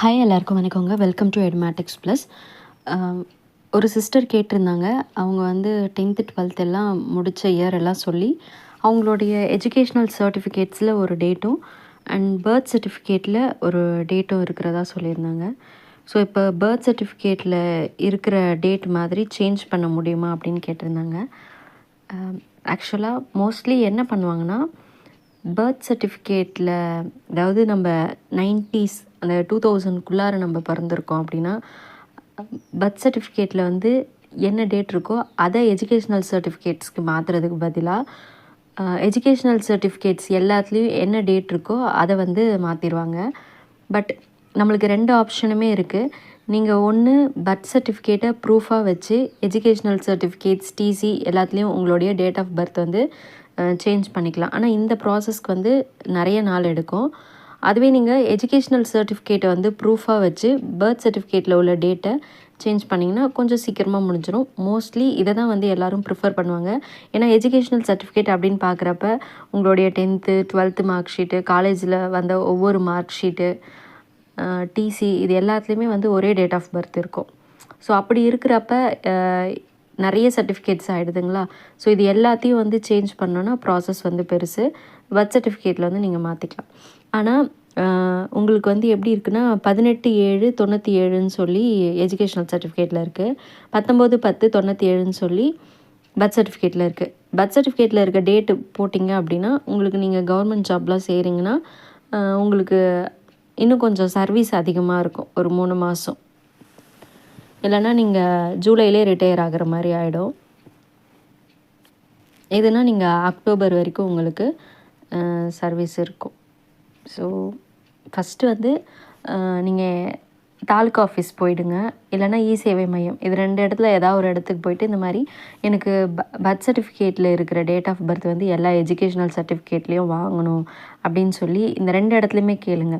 Hi எல்லாருக்கும் வணக்கங்க. Welcome to Edmatics plus ஒரு சிஸ்டர் கேட்டிருந்தாங்க. அவங்க வந்து டென்த்து டுவெல்த் எல்லாம் முடித்த இயர் எல்லாம் சொல்லி அவங்களுடைய எஜுகேஷ்னல் சர்டிஃபிகேட்ஸில் ஒரு டேட்டும் அண்ட் பர்த் சர்டிஃபிகேட்டில் ஒரு டேட்டும் இருக்கிறதா சொல்லியிருந்தாங்க. ஸோ இப்போ பர்த் சர்டிஃபிகேட்டில் இருக்கிற டேட் மாதிரி சேஞ்ச் பண்ண முடியுமா அப்படின்னு கேட்டிருந்தாங்க. ஆக்சுவலாக மோஸ்ட்லி என்ன பண்ணுவாங்கன்னா பர்த் சர்டிஃபிகேட்டில் அதாவது நம்ம நைன்டிஸ் அந்த டூ தௌசண்ட்குள்ளார நம்ம பிறந்திருக்கோம் அப்படின்னா பர்த் சர்டிஃபிகேட்டில் வந்து என்ன டேட் இருக்கோ அதை எஜுகேஷ்னல் சர்டிஃபிகேட்ஸ்க்கு மாற்றுறதுக்கு பதிலாக எஜுகேஷ்னல் சர்டிஃபிகேட்ஸ் எல்லாத்துலேயும் என்ன டேட் இருக்கோ அதை வந்து மாற்றிடுவாங்க பட் நம்மளுக்கு ரெண்டு ஆப்ஷனுமே இருக்குது நீங்கள் ஒன்று பர்த் சர்டிஃபிகேட்டை ப்ரூஃபாக வச்சு எஜுகேஷ்னல் சர்டிஃபிகேட்ஸ் டிசி எல்லாத்துலேயும் உங்களுடைய டேட் ஆஃப் பர்த் வந்து சேஞ்ச் பண்ணிக்கலாம். ஆனால் இந்த ப்ராசஸ்க்கு வந்து நிறைய நாள் எடுக்கும். அதுவே நீங்கள் எஜுகேஷ்னல் சர்டிஃபிகேட்டை வந்து ப்ரூஃபாக வச்சு பர்த் சர்டிஃபிகேட்டில் உள்ள டேட்டை சேஞ்ச் பண்ணிங்கன்னா கொஞ்சம் சீக்கிரமாக முடிஞ்சிடும் மோஸ்ட்லி இதை தான் வந்து எல்லோரும் ப்ரிஃபர் பண்ணுவாங்க. ஏன்னா எஜுகேஷ்னல் சர்டிஃபிகேட் அப்படின்னு பார்க்குறப்ப உங்களுடைய டென்த்து டுவெல்த்து மார்க் ஷீட்டு காலேஜில் வந்த ஒவ்வொரு மார்க் ஷீட்டு டிசி இது எல்லாத்துலேயுமே வந்து ஒரே டேட் ஆஃப் பர்த் இருக்கும். ஸோ அப்படி இருக்கிறப்ப நிறைய சர்டிஃபிகேட்ஸ் ஆகிடுதுங்களா ஸோ இது எல்லாத்தையும் வந்து சேஞ்ச் பண்ணோன்னா ப்ராசஸ் வந்து பெருசு. பர்த் சர்டிஃபிகேட்டில் வந்து நீங்கள் மாற்றிக்கலாம் ஆனால் உங்களுக்கு வந்து எப்படி இருக்குன்னா பதினெட்டு ஏழு தொண்ணூற்றி ஏழுன்னு சொல்லி எஜுகேஷ்னல் சர்டிஃபிகேட்டில் இருக்குது பத்தொம்போது பத்து தொண்ணூற்றி ஏழுன்னு சொல்லி பர்த் சர்டிஃபிகேட்டில் இருக்குது பர்த் சர்டிஃபிகேட்டில் இருக்க டேட்டு போட்டிங்க அப்படின்னா உங்களுக்கு நீங்கள் கவர்மெண்ட் ஜாப்லாம் செய்கிறீங்கன்னா உங்களுக்கு இன்னும் கொஞ்சம் சர்வீஸ் அதிகமாக இருக்கும். ஒரு மூணு மாதம் இல்லைன்னா நீங்கள் ஜூலைலே ரிட்டையர் ஆகிற மாதிரி ஆகிடும் இதுனா நீங்கள் அக்டோபர் வரைக்கும் உங்களுக்கு சர்வீஸ் இருக்கும். ஸோ ஃபஸ்ட்டு வந்து நீங்கள் தாலுக்கா ஆஃபீஸ் போயிடுங்க. இல்லைனா இ சேவை மையம். இது ரெண்டு இடத்துல ஏதாவது ஒரு இடத்துக்கு போயிட்டு இந்த மாதிரி எனக்கு பர்த் சர்டிஃபிகேட்டில் இருக்கிற டேட் ஆஃப் பர்த் வந்து எல்லா எஜுகேஷ்னல் சர்டிஃபிகேட்லேயும் வாங்கணும் அப்படின்னு சொல்லி இந்த ரெண்டு இடத்துலையுமே கேளுங்க.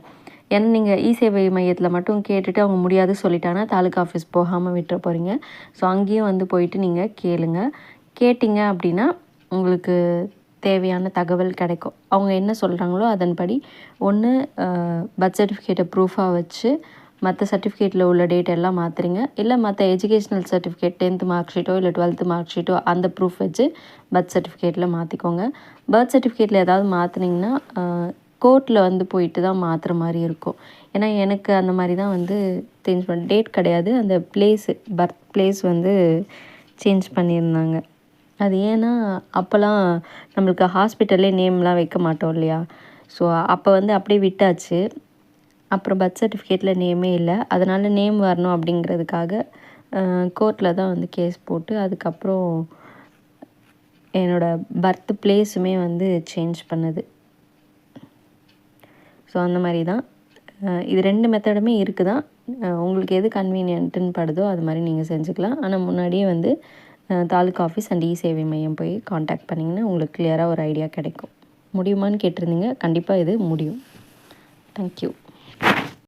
ஏன்னா நீங்கள் இ சேவை மையத்தில் மட்டும் கேட்டுட்டு அவங்க முடியாது சொல்லிட்டாங்கன்னா தாலுக்கா ஆஃபீஸ் போகாமல் விட்டுற போகிறீங்க ஸோ அங்கேயும் வந்து போயிட்டு நீங்கள் கேளுங்க. கேட்டிங்க அப்படின்னா உங்களுக்கு தேவையான தகவல் கிடைக்கும். அவங்க என்ன சொல்கிறாங்களோ அதன்படி ஒன்று பர்த் சர்டிஃபிகேட்டை ப்ரூஃபாக வச்சு மற்ற சர்டிஃபிகேட்டில் உள்ள டேட் எல்லாம் மாற்றுறீங்க இல்லை மற்ற எஜுகேஷ்னல் சர்டிஃபிகேட் டென்த்து மார்க் ஷீட்டோ இல்லை டுவெல்த்து மார்க் ஷீட்டோ அந்த ப்ரூஃப் வச்சு பர்த் சர்டிஃபிகேட்டில் மாற்றிக்கோங்க பர்த் சர்டிஃபிகேட்டில் ஏதாவது மாற்றினீங்கன்னா கோர்ட்டில் வந்து போயிட்டு தான் மாற்றுற மாதிரி இருக்கும். ஏன்னா எனக்கு அந்த மாதிரி தான் வந்து சேஞ்ச் பண்ண டேட் கிடையாது. அந்த பிளேஸு பர்த் பிளேஸ் வந்து சேஞ்ச் பண்ணியிருந்தாங்க. அது ஏன்னா அப்போல்லாம் நம்மளுக்கு ஹாஸ்பிட்டல்லே நேம்லாம் வைக்க மாட்டோம் இல்லையா? ஸோ அப்போ வந்து அப்படியே விட்டாச்சு. அப்புறம் பர்த் சர்டிஃபிகேட்டில் நேமே இல்லை. அதனால் நேம் வரணும் அப்படிங்கிறதுக்காக கோர்ட்டில் தான் வந்து கேஸ் போட்டு அதுக்கப்புறம் என்னோடய பர்த் பிளேஸுமே வந்து சேஞ்ச் பண்ணுது. ஸோ அந்த மாதிரி தான். இது ரெண்டு மெத்தடுமே இருக்குது தான் உங்களுக்கு எது கன்வீனியன்ட்டுன்னு படுதோ அது மாதிரி நீங்கள் செஞ்சுக்கலாம். ஆனால் முன்னாடியே வந்து தாலுக்கா ஆஃபீஸ் அண்ட் இ சேவை மையம் போய் காண்டாக்ட் பண்ணிங்கன்னா உங்களுக்கு கிளியராக ஒரு ஐடியா கிடைக்கும். முடியுமான்னு கேட்டிருந்தீங்க. கண்டிப்பாக இது முடியும். தேங்க்யூ